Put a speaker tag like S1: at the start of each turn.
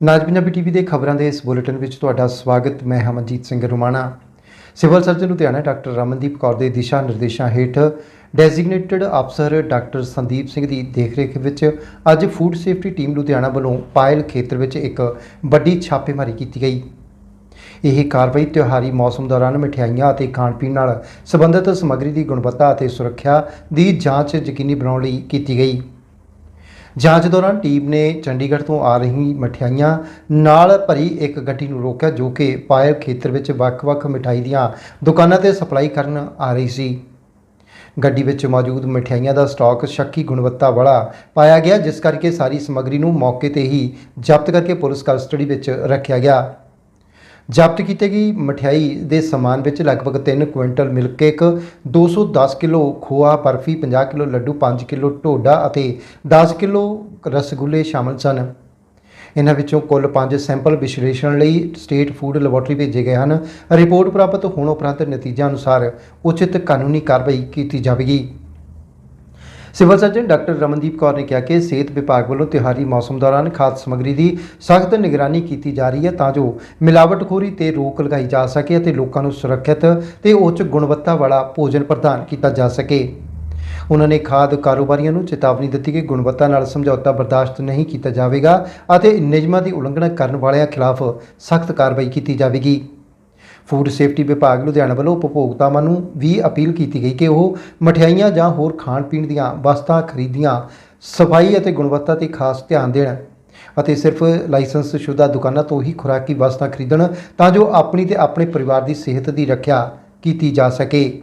S1: ਨਾਜ Punjabi TV ਦੇ ਖਬਰਾਂ ਦੇ ਇਸ ਬੁਲੇਟਿਨ ਵਿੱਚ ਤੁਹਾਡਾ ਸਵਾਗਤ। ਮੈਂ Hamanjeet Singh Rumana. Civil surgeon Ludhiana doctor Ramandeep Kaur ਦੇ ਦਿਸ਼ਾ ਨਿਰਦੇਸ਼ਾਂ ਹੇਠ ਡੈਜ਼ਿਗਨੇਟਿਡ ਅਫਸਰ ਡਾਕਟਰ ਸੰਦੀਪ ਸਿੰਘ ਦੀ ਦੇਖਰੇਖ ਵਿੱਚ ਅੱਜ ਫੂਡ ਸੇਫਟੀ ਟੀਮ ਲੁਧਿਆਣਾ ਵੱਲੋਂ ਪਾਇਲ ਖੇਤਰ ਵਿੱਚ ਇੱਕ ਵੱਡੀ ਛਾਪੇਮਾਰੀ ਕੀਤੀ ਗਈ। ਇਹ ਕਾਰਵਾਈ ਤਿਉਹਾਰੀ ਮੌਸਮ ਦੌਰਾਨ ਮਠਿਆਈਆਂ ਅਤੇ ਖਾਣ ਪੀਣ ਨਾਲ ਸੰਬੰਧਿਤ ਸਮੱਗਰੀ ਦੀ ਗੁਣਵੱਤਾ ਅਤੇ ਸੁਰੱਖਿਆ ਦੀ ਜਾਂਚ ਯਕੀਨੀ ਬਣਾਉਣ ਲਈ ਕੀਤੀ ਗਈ। ਜਾਂਚ ਦੌਰਾਨ ਟੀਮ ਨੇ ਚੰਡੀਗੜ੍ਹ ਤੋਂ ਆ ਰਹੀ ਮਠਿਆਈਆਂ ਨਾਲ ਭਰੀ ਇੱਕ ਗੱਡੀ ਨੂੰ ਰੋਕਿਆ, ਜੋ ਕਿ ਪਾਇਲ ਖੇਤਰ ਵਿੱਚ ਵੱਖ-ਵੱਖ ਮਠਾਈ ਦੀਆਂ ਦੁਕਾਨਾਂ ਤੇ ਸਪਲਾਈ ਕਰਨ ਆ ਰਹੀ ਸੀ। ਗੱਡੀ ਵਿੱਚ ਮੌਜੂਦ ਮਠਿਆਈਆਂ ਦਾ ਸਟਾਕ ਸ਼ੱਕੀ ਗੁਣਵੱਤਾ ਵਾਲਾ ਪਾਇਆ ਗਿਆ, ਜਿਸ ਕਰਕੇ ਸਾਰੀ ਸਮੱਗਰੀ ਨੂੰ ਮੌਕੇ ਤੇ ਹੀ ਜ਼ਬਤ ਕਰਕੇ ਪੁਲਿਸ ਕਸਟਡੀ ਵਿੱਚ ਰੱਖਿਆ ਗਿਆ। ਜ਼ਬਤ ਕੀਤੀ ਗਈ ਮਠਿਆਈ ਦੇ ਸਮਾਨ ਵਿੱਚ ਲਗਭਗ 3 ਕੁਇੰਟਲ ਮਿਲਕ ਕੇਕ 210 ਕਿਲੋ ਖੋਆ, ਬਰਫੀ 50 ਕਿਲੋ ਲੱਡੂ 5 ਕਿਲੋ ਢੋਡਾ ਅਤੇ 10 ਕਿਲੋ ਰਸਗੁੱਲੇ ਸ਼ਾਮਲ ਸਨ। ਇਹਨਾਂ ਵਿੱਚੋਂ ਕੁੱਲ 5 ਸੈਂਪਲ ਵਿਸ਼ਲੇਸ਼ਣ ਲਈ ਸਟੇਟ ਫੂਡ ਲੈਬੋਰਟਰੀ ਭੇਜੇ ਗਏ ਹਨ। ਰਿਪੋਰਟ ਪ੍ਰਾਪਤ ਹੋਣ ਉਪਰੰਤ ਨਤੀਜਿਆਂ ਅਨੁਸਾਰ ਉਚਿਤ ਕਾਨੂੰਨੀ ਕਾਰਵਾਈ ਕੀਤੀ ਜਾਵੇਗੀ। Civil surgeon doctor Ramandeep Kaur ਨੇ ਕਿਹਾ ਕਿ ਸਿਹਤ ਵਿਭਾਗ ਵੱਲੋਂ ਤਿਉਹਾਰੀ ਮੌਸਮ ਦੌਰਾਨ ਖਾਦ ਸਮੱਗਰੀ ਦੀ ਸਖਤ ਨਿਗਰਾਨੀ ਕੀਤੀ ਜਾ ਰਹੀ ਹੈ ਤਾਂ ਜੋ ਮਿਲਾਵਟਖੋਰੀ ਤੇ ਰੋਕ ਲਗਾਈ ਜਾ ਸਕੇ ਅਤੇ ਲੋਕਾਂ ਨੂੰ ਸੁਰੱਖਿਅਤ ਤੇ ਉੱਚ ਗੁਣਵੱਤਾ ਵਾਲਾ ਭੋਜਨ ਪ੍ਰਦਾਨ ਕੀਤਾ ਜਾ ਸਕੇ। ਉਹਨਾਂ ਨੇ ਖਾਦ ਕਾਰੋਬਾਰੀਆਂ ਨੂੰ ਚੇਤਾਵਨੀ ਦਿੱਤੀ ਕਿ ਗੁਣਵੱਤਾ ਨਾਲ ਸਮਝੌਤਾ ਬਰਦਾਸ਼ਤ ਨਹੀਂ ਕੀਤਾ ਜਾਵੇਗਾ ਅਤੇ ਨਿਯਮਾਂ ਦੀ ਉਲੰਘਣਾ ਕਰਨ ਵਾਲਿਆਂ ਖਿਲਾਫ ਸਖਤ ਕਾਰਵਾਈ ਕੀਤੀ ਜਾਵੇਗੀ। ਫੂਡ ਸੇਫਟੀ ਵਿਭਾਗ ਲੁਧਿਆਣਾ ਵੱਲੋਂ ਉਪਭੋਗਤਾਵਾਂ ਨੂੰ ਵੀ ਅਪੀਲ ਕੀਤੀ ਗਈ ਕਿ ਉਹ ਮਠਿਆਈਆਂ ਜਾਂ ਹੋਰ ਖਾਣ ਪੀਣ ਦੀਆਂ ਵਸਤਾਂ ਖਰੀਦੀਆਂ, ਸਫ਼ਾਈ ਅਤੇ ਗੁਣਵੱਤਾ ਤੇ ਖਾਸ ਧਿਆਨ ਦੇਣ ਅਤੇ ਸਿਰਫ ਲਾਇਸੈਂਸ ਸ਼ੁਦਾ ਦੁਕਾਨਾਂ ਤੋਂ ਹੀ ਖੁਰਾਕੀ ਵਸਤਾਂ ਖਰੀਦਣ ਤਾਂ ਜੋ ਆਪਣੀ ਤੇ ਆਪਣੇ ਪਰਿਵਾਰ ਦੀ ਸਿਹਤ ਦੀ ਰੱਖਿਆ ਕੀਤੀ ਜਾ ਸਕੇ।